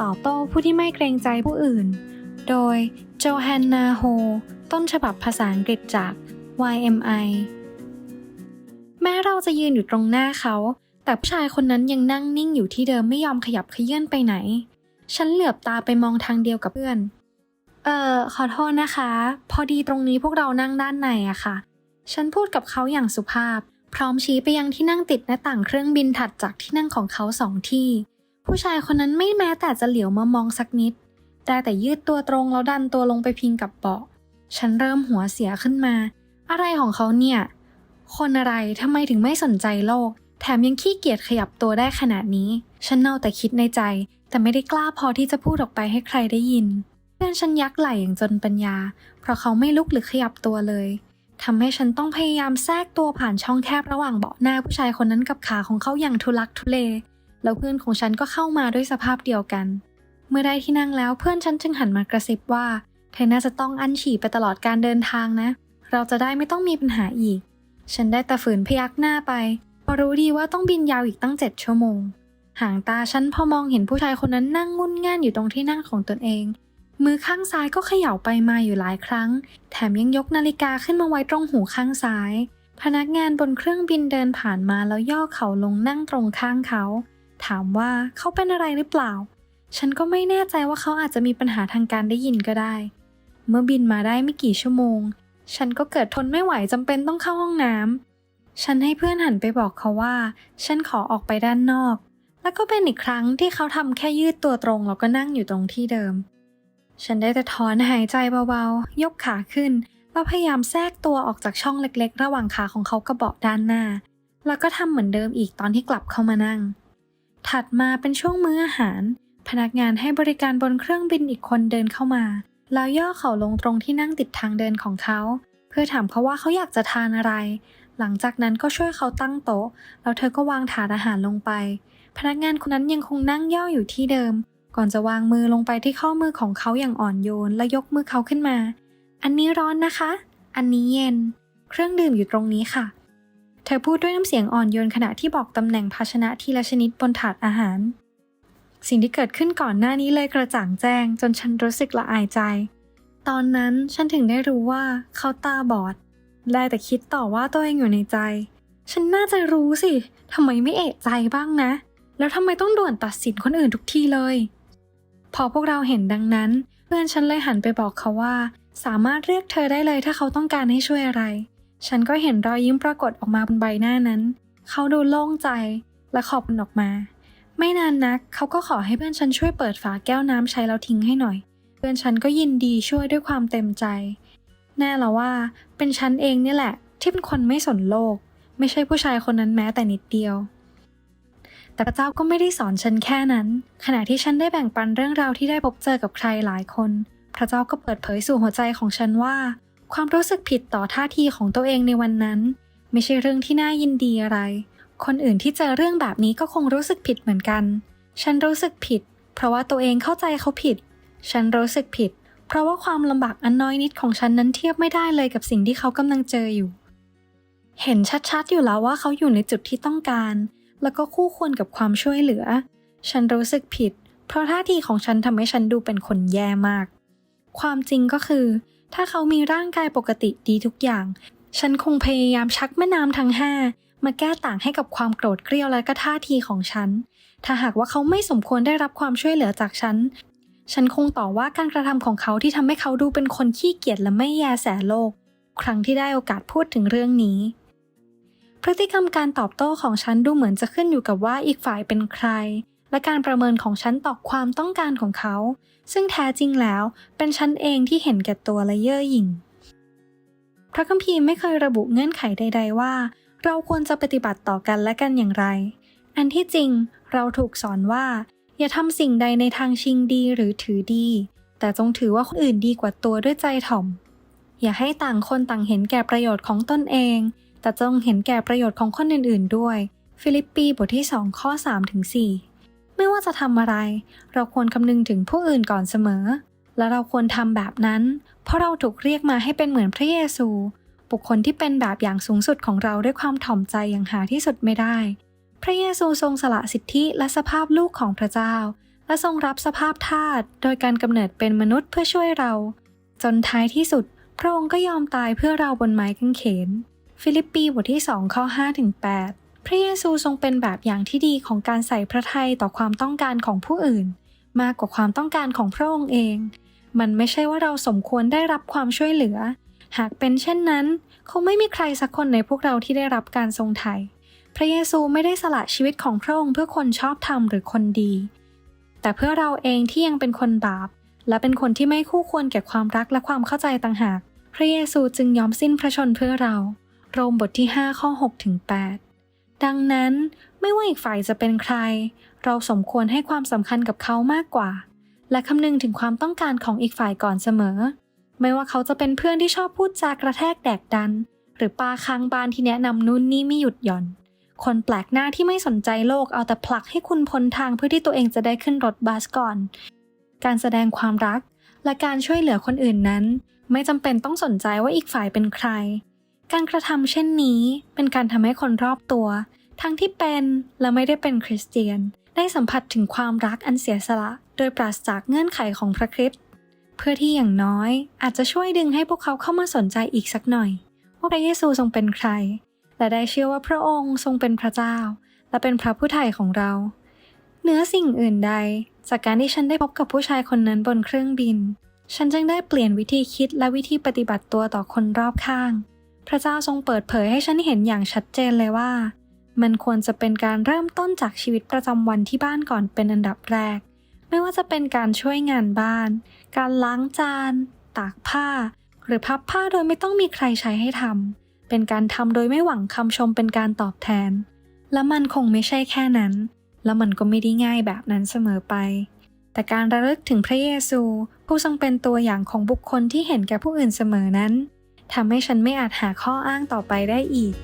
ตอบโต้ผู้ที่ไม่เกรงใจผู้อื่น โดยโจฮันนาโฮต้นฉบับภาษาอังกฤษจาก YMI แม้เราจะยืนอยู่ตรงหน้าเขา แต่ผู้ชายคนนั้นยังนั่งนิ่งอยู่ที่เดิมไม่ยอมขยับขยื่นไปไหน ฉันเหลือบตาไปมองทางเดียวกับเพื่อน เอ่อ ขอโทษนะคะ พอดีตรงนี้พวกเรานั่งด้านในอะค่ะ ฉันพูดกับเขาอย่างสุภาพ พร้อมชี้ไปยังที่นั่งติดหน้าต่างเครื่องบินถัดจากที่นั่งของเขาสองที่ ผู้ชายคนนั้นไม่แม้แต่จะเหลียวมามองสักนิด แต่แต่ยืดตัวตรงแล้วดันตัวลงไปพิงกับเบาะ ฉันเริ่มหัวเสียขึ้นมา อะไรของเขาเนี่ย คนอะไรทำไมถึงไม่สนใจโลก แถมยังขี้เกียจขยับตัวได้ขนาดนี้ ฉันเน่าแต่คิดในใจ แต่ไม่ได้กล้าพอที่จะพูดออกไปให้ใครได้ยิน เพื่อนฉันยักไหล่อย่างจนปัญญา เพราะเขาไม่ลุกหรือขยับตัวเลย ทำให้ฉันต้องพยายามแทรกตัวผ่านช่องแคบระหว่างเบาะหน้าผู้ชายคนนั้นกับขาของเขาอย่างทุลักทุเล แล้วเพื่อนของฉันก็เข้ามาด้วยสภาพเดียวกัน เมื่อได้ที่นั่งแล้วเพื่อนฉันจึงหันมากระซิบว่า เธอน่าจะต้องอั้นฉี่ไปตลอดการเดินทางนะ เราจะได้ไม่ต้องมีปัญหาอีก ฉันได้แต่ฝืนพยักหน้าไปพราะรู้ดีว่าต้องบินยาวอีกตั้งเจ็ดชั่วโมงหางตาฉันพอมองเห็นผู้ชายคนนั้นนั่งงุนง่านอยู่ตรงที่นั่งของตนเอง มือข้างซ้ายก็เขย่าไปมาอยู่หลายครั้ง แถมยังยกนาฬิกาขึ้นมาไว้ตรงหูข้างซ้าย พนักงานบนเครื่องบินเดินผ่านมาแล้วย่อเข่าลงนั่งตรงข้างเขา ถามว่าเขาเป็นอะไรหรือเปล่า ฉันก็ไม่แน่ใจว่าเขาอาจจะมีปัญหาทางการได้ยินก็ได้ เมื่อบินมาได้ไม่กี่ชั่วโมง ฉันก็เกิดทนไม่ไหวจำเป็นต้องเข้าห้องน้ำฉันให้เพื่อนหันไปบอกเขาว่า ฉันขอออกไปด้านนอก แล้วก็เป็นอีกครั้งที่เขาทำแค่ยืดตัวตรงแล้วก็นั่งอยู่ตรงที่เดิม ฉันได้แต่ถอนหายใจเบาๆ ยกขาขึ้น แล้วพยายามแทรกตัวออกจากช่องเล็กๆ ระหว่างขาของเขากับเบาะด้านหน้า แล้วก็ทำเหมือนเดิมอีกตอนที่กลับเข้ามานั่ง ถัดมาเป็นช่วงมื้ออาหาร พนักงานให้บริการบนเครื่องบินอีกคนเดินเข้ามา แล้วย่อเข่าลงตรงที่นั่งติดทางเดินของเขา เพื่อถามเขาว่าเขาอยากจะทานอะไร หลังจากนั้นก็ช่วยเขาตั้งโต๊ะ แล้วเธอก็วางถาดอาหารลงไป พนักงานคนนั้นยังคงนั่งย่ออยู่ที่เดิม ก่อนจะวางมือลงไปที่ข้อมือของเขาอย่างอ่อนโยนและยกมือเขาขึ้นมา อันนี้ร้อนนะคะ อันนี้เย็น เครื่องดื่มอยู่ตรงนี้ค่ะ เธอพูดด้วยน้ำเสียงอ่อนโยนขณะที่บอกตำแหน่งภาชนะทีละชนิดบนถาดอาหาร สิ่งที่เกิดขึ้นก่อนหน้านี้เลยกระจ่างแจ้ง จนฉันรู้สึกละอายใจ ตอนนั้นฉันถึงได้รู้ว่าเขาตาบอด ได้แต่คิดต่อว่าตัวเองอยู่ในใจ ฉันน่าจะรู้สิทำไมไม่เอะใจบ้างนะ แล้วทำไมต้องด่วนตัดสินคนอื่นทุกทีเลย พอพวกเราเห็นดังนั้น เพื่อนฉันเลยหันไปบอกเขาว่า สามารถเรียกเธอได้เลยถ้าเขาต้องการให้ช่วยอะไร ฉันก็เห็นรอยยิ้มปรากฏออกมาบนใบหน้านั้น เขาดูโล่งใจและขอบคุณออกมา ไม่นานนักเขาก็ขอให้เพื่อนฉันช่วยเปิดฝาแก้วน้ำใช้แล้วทิ้งให้หน่อย เพื่อนฉันก็ยินดีช่วยด้วยความเต็มใจ แน่ละว่า เป็นฉันเองนี่แหละ ที่เป็นคนไม่สนโลก ไม่ใช่ผู้ชายคนนั้นแม้แต่นิดเดียว แต่พระเจ้าก็ไม่ได้สอนฉันแค่นั้น ขณะที่ฉันได้แบ่งปันเรื่องราวที่ได้พบเจอกับใครหลายคน พระเจ้าก็เปิดเผยสู่หัวใจของฉันว่า ความรู้สึกผิดต่อท่าทีของตัวเองในวันนั้น ไม่ใช่เรื่องที่น่ายินดีอะไร คนอื่นที่เจอเรื่องแบบนี้ก็คงรู้สึกผิดเหมือนกัน ฉันรู้สึกผิด เพราะว่าตัวเองเข้าใจเขาผิด ฉันรู้สึกผิด เพราะว่าความลำบากอันน้อยนิดของฉันนั้นเทียบไม่ได้เลยกับสิ่งที่เขากำลังเจออยู่ เห็นชัดๆอยู่แล้วว่าเขาอยู่ในจุดที่ต้องการ แล้วก็คู่ควรกับความช่วยเหลือ ฉันรู้สึกผิด เพราะท่าทีของฉันทำให้ฉันดูเป็นคนแย่มาก ความจริงก็คือ ถ้าเขามีร่างกายปกติดีทุกอย่าง ฉันคงพยายามชักแม่น้ำทั้งห้ามาแก้ต่างให้กับความโกรธเกรี้ยวและก็ท่าทีของฉัน ถ้าหากว่าเขาไม่สมควรได้รับความช่วยเหลือจากฉัน ฉันคงต่อว่าการกระทำของเขาที่ทำให้เขาดูเป็นคนขี้เกียจและไม่แยแสโลก ครั้งที่ได้โอกาสพูดถึงเรื่องนี้ พฤติกรรมการตอบโต้ของฉันดูเหมือนจะขึ้นอยู่กับว่าอีกฝ่ายเป็นใคร และการประเมินของฉันต่อความต้องการของเขา ซึ่งแท้จริงแล้วเป็นฉันเองที่เห็นแก่ตัวและเย่อหยิ่งพระคัมภีร์ไม่เคยระบุเงื่อนไขใด ๆ ว่า เราควรจะปฏิบัติต่อกันและกันอย่างไร อันที่จริงเราถูกสอนว่า อย่าทำสิ่งใดในทางชิงดีหรือถือดี แต่จงถือว่าคนอื่นดีกว่าตัวด้วยใจถ่อม อย่าให้ต่างคนต่างเห็นแก่ประโยชน์ของตนเอง แต่จงเห็นแก่ประโยชน์ของคนอื่น ๆ ด้วย ฟิลิปปีบทที่ 2 ข้อ3ถึง4ไม่ว่าจะทำอะไร เราควรคำนึงถึงผู้อื่นก่อนเสมอ และเราควรทำแบบนั้น เพราะเราถูกเรียกมาให้เป็นเหมือนพระเยซู บุคคลที่เป็นแบบอย่างสูงสุดของเราด้วยความถ่อมใจอย่างหาที่สุดไม่ได้ พระเยซูทรงสละสิทธิและสภาพลูกของพระเจ้า และทรงรับสภาพทาสโดยการกำเนิดเป็นมนุษย์เพื่อช่วยเรา จนท้ายที่สุด พระองค์ก็ยอมตายเพื่อเราบนไม้กางเขน ฟิลิปปีบทที่ 2 ข้อ 5 ถึง 8 พระเยซูทรงเป็นแบบอย่างที่ดีของการใส่พระทัยต่อความต้องการของผู้อื่น มากกว่าความต้องการของพระองค์เอง มันไม่ใช่ว่าเราสมควรได้รับความช่วยเหลือ หากเป็นเช่นนั้น คงไม่มีใครสักคนในพวกเราที่ได้รับการทรงไถ่พระเยซูไม่ได้สละชีวิตของพระองค์เพื่อคนชอบธรรมหรือคนดี แต่เพื่อเราเองที่ยังเป็นคนบาป และเป็นคนที่ไม่คู่ควรแก่ความรักและความเข้าใจต่างหาก พระเยซูจึงยอมสิ้นพระชนเพื่อเรา รมบทที่ 5 ข้อ6ถึง8ดังนั้นไม่ว่าอีกฝ่ายจะเป็นใคร เราสมควรให้ความสำคัญกับเขามากกว่า และคำนึงถึงความต้องการของอีกฝ่ายก่อนเสมอ ไม่ว่าเขาจะเป็นเพื่อนที่ชอบพูดจากระแทกแดกดัน หรือปาค้างบานที่แนะนำนู่นนี่ไม่หยุดหย่อน คนแปลกหน้าที่ไม่สนใจโลกเอาแต่ผลักให้คุณพ้นทางเพื่อที่ตัวเองจะได้ขึ้นรถบัสก่อน การแสดงความรักและการช่วยเหลือคนอื่นนั้น ไม่จำเป็นต้องสนใจว่าอีกฝ่ายเป็นใคร การกระทำเช่นนี้เป็นการทำให้คนรอบตัว ทั้งที่เป็นและไม่ได้เป็นคริสเตียน ได้สัมผัสถึงความรักอันเสียสละ โดยปราศจากเงื่อนไขของพระคริสต์เพื่อที่อย่างน้อยอาจจะช่วยดึงให้พวกเขาเข้ามาสนใจอีกสักหน่อย ว่าพระเยซูทรงเป็นใคร และได้เชื่อว่าพระองค์ทรงเป็นพระเจ้า และเป็นพระผู้ไถ่ของเราเหนือสิ่งอื่นใด จากการที่ฉันได้พบกับผู้ชายคนนั้นบนเครื่องบิน ฉันจึงได้เปลี่ยนวิธีคิดและวิธีปฏิบัติตัวต่อคนรอบข้าง พระเจ้าทรงเปิดเผยให้ฉันเห็นอย่างชัดเจนเลยว่า มันควรจะเป็นการเริ่มต้นจากชีวิตประจำวันที่บ้านก่อนเป็นอันดับแรก ไม่ว่าจะเป็นการช่วยงานบ้าน การล้างจาน ตากผ้า หรือพับผ้าโดยไม่ต้องมีใครใช้ให้ทำเป็นการทำโดยไม่หวังคำชมเป็นการตอบแทน และมันคงไม่ใช่แค่นั้น และมันก็ไม่ได้ง่ายแบบนั้นเสมอไป แต่การระลึกถึงพระเยซูผู้ทรงเป็นตัวอย่างของบุคคลที่เห็นแก่ผู้อื่นเสมอนั้น ทำให้ฉันไม่อาจหาข้ออ้างต่อไปได้อีก